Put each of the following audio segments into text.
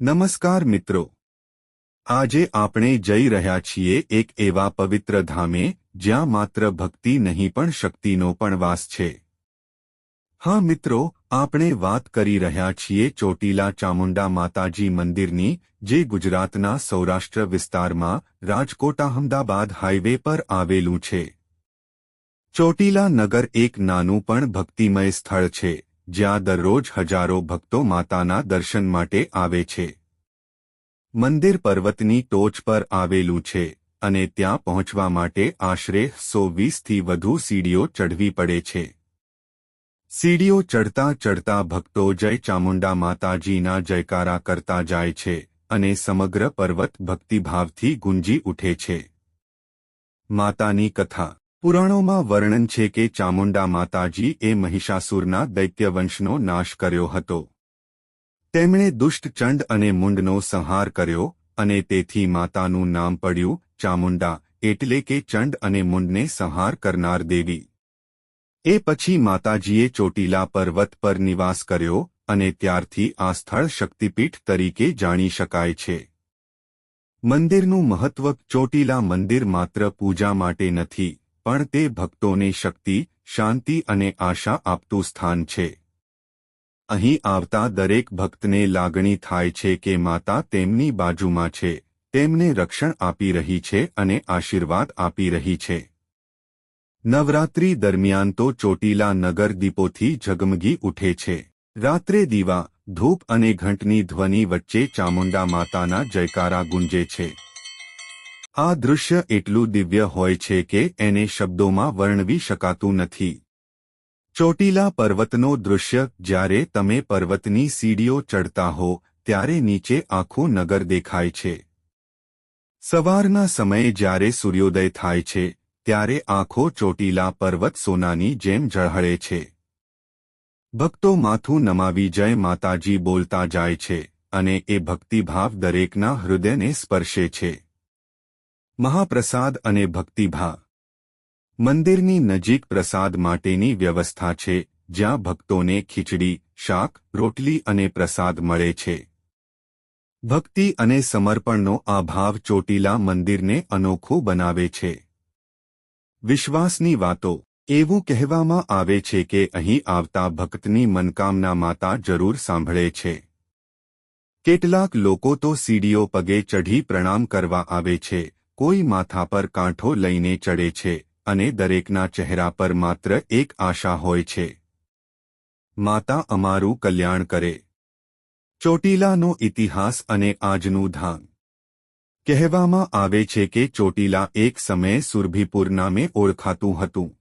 નમસ્કાર મિત્રો. આજે આપણે જઈ રહ્યા છીએ એક એવા પવિત્ર ધામે, જ્યાં માત્ર ભક્તિ નહીં પણ શક્તિનો પણ વાસ છે. હા મિત્રો, આપણે વાત કરી રહ્યા છીએ ચોટીલા ચામુંડા માતાજી મંદિરની, જે ગુજરાતના સૌરાષ્ટ્ર વિસ્તારમાં, રાજકોટ અહમદાબાદ હાઇવે પર આવેલું છે. ચોટીલા નગર એક નાનું પણ ભક્તિમય સ્થળ છે. જ્યાં દરરોજ હજારો ભક્તો માતાના દર્શન માટે આવે છે. મંદિર પર્વતની ટોચ પર આવેલું છે અને ત્યાં પહોંચવા માટે આશરે સો વીસથી વધુ સીડીઓ ચઢવી પડે છે. સીડીઓ ચડતા ચડતા ભક્તો જય ચામુંડા માતાજીના જયકારા કરતા જાય છે અને સમગ્ર પર્વત ભક્તિભાવથી ગુંજી ઉઠે છે. માતાની કથા પુરાણોમાં વર્ણન છે કે ચામુંડા માતાજી એ મહિષાસુરના દૈત્યવંશનો નાશ કર્યો હતો. તેમણે દુષ્ટ ચંડ અને મુંડનો સંહાર કર્યો અને તેથી માતાનું નામ પડ્યું ચામુંડા, એટલે કે ચંડ અને મુંડને સંહાર કરનાર દેવી. એ પછી માતાજીએ ચોટીલા પર્વત પર નિવાસ કર્યો અને ત્યારથી આ સ્થળ શક્તિપીઠ તરીકે જાણી શકાય છે. મંદિરનું મહત્વ ચોટીલા મંદિર માત્ર પૂજા માટે નથી. પણ તે ભક્તોને શક્તિ, શાંતિ અને આશા આપતું સ્થાન છે. અહીં આવતા દરેક ભક્તને લાગણી થાય છે કે માતા તેમની બાજુમાં છે, તેમને રક્ષણ આપી રહી છે અને આશીર્વાદ આપી રહી છે. નવરાત્રી દરમિયાન તો ચોટીલા નગર દીપોથી ઝગમગી ઉઠે છે. રાત્રે દીવા, ધૂપ અને ઘંટની ધ્વનિ વચ્ચે ચામુંડા માતાના જયકારા ગુંજે છે. આ દૃશ્ય એટલું દિવ્ય હોય છે કે એને શબ્દોમાં વર્ણવી શકાતું નથી. ચોટીલા પર્વતનો દૃશ્ય, જ્યારે તમે પર્વતની સીડીઓ ચડતા હો, ત્યારે નીચે આખું નગર દેખાય છે. સવારના સમયે જ્યારે સૂર્યોદય થાય છે, ત્યારે આખો ચોટીલા પર્વત સોનાની જેમ ઝળહળે છે. ભક્તો માથું નમાવી જય માતાજી બોલતા જાય છે, અને એ ભક્તિભાવ દરેકના હૃદયને સ્પર્શે છે. મહાપ્રસાદ અને ભક્તિભા મંદિરની નજીક પ્રસાદ માટેની વ્યવસ્થા છે, જ્યાં ભક્તોને ખીચડી, શાક, રોટલી અને પ્રસાદ મળે છે. ભક્તિ અને સમર્પણનો આ ભાવ ચોટીલા મંદિરને અનોખું બનાવે છે. વિશ્વાસની વાતો. એવું કહેવામાં આવે છે કે અહીં આવતા ભક્તની મનકામના માતા જરૂર સાંભળે છે. કેટલાક લોકો તો સીડીઓ પગે ચઢી પ્રણામ કરવા આવે છે કોઈ માથા પર કાંઠો લઈને ચડે છે અને દરેકના ચહેરા પર માત્ર એક આશા હોય છે. માતા અમારું કલ્યાણ કરે. ચોટીલાનો ઇતિહાસ અને આજનું ધામ. કહેવામાં આવે છે કે ચોટીલા એક સમયે સુરભીપુર નામે ઓળખાતું હતું.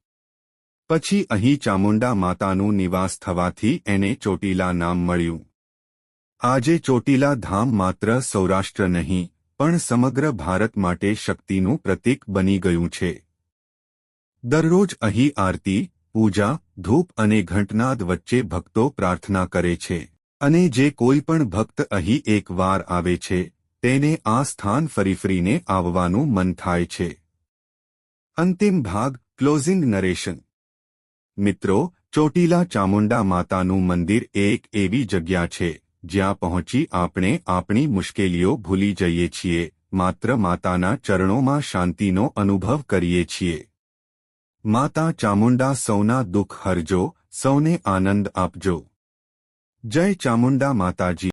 પછી અહીં ચામુંડા માતાનું નિવાસ થવાથી એને ચોટીલા નામ મળ્યું. આજે ચોટીલા ધામ માત્ર સૌરાષ્ટ્ર નહીં પણ સમગ્ર ભારત માટે શક્તિનું પ્રતીક બની ગયું છે. દરરોજ અહીં આરતી, પૂજા, ધૂપ અને ઘંટનાદ વચ્ચે ભક્તો પ્રાર્થના કરે છે. અને જે કોઈ પણ ભક્ત અહીં એકવાર આવે છે, તેને આ સ્થાન ફરીફરીને આવવાનું મન થાય છે. અંતિમ ભાગ, ક્લોઝિંગ નરેશન. મિત્રો, ચોટીલા ચામુંડા માતાનું મંદિર એક એવી જગ્યા છે. જ્યાં પહોંચી આપણે આપણી મુશ્કેલીઓ ભૂલી જઈએ છીએ, માત્ર માતાના ચરણોમાં શાંતિનો અનુભવ કરીએ છીએ. માતા ચામુંડા સૌના દુઃખ હરજો, સૌને આનંદ આપજો. જય ચામુંડા માતાજી.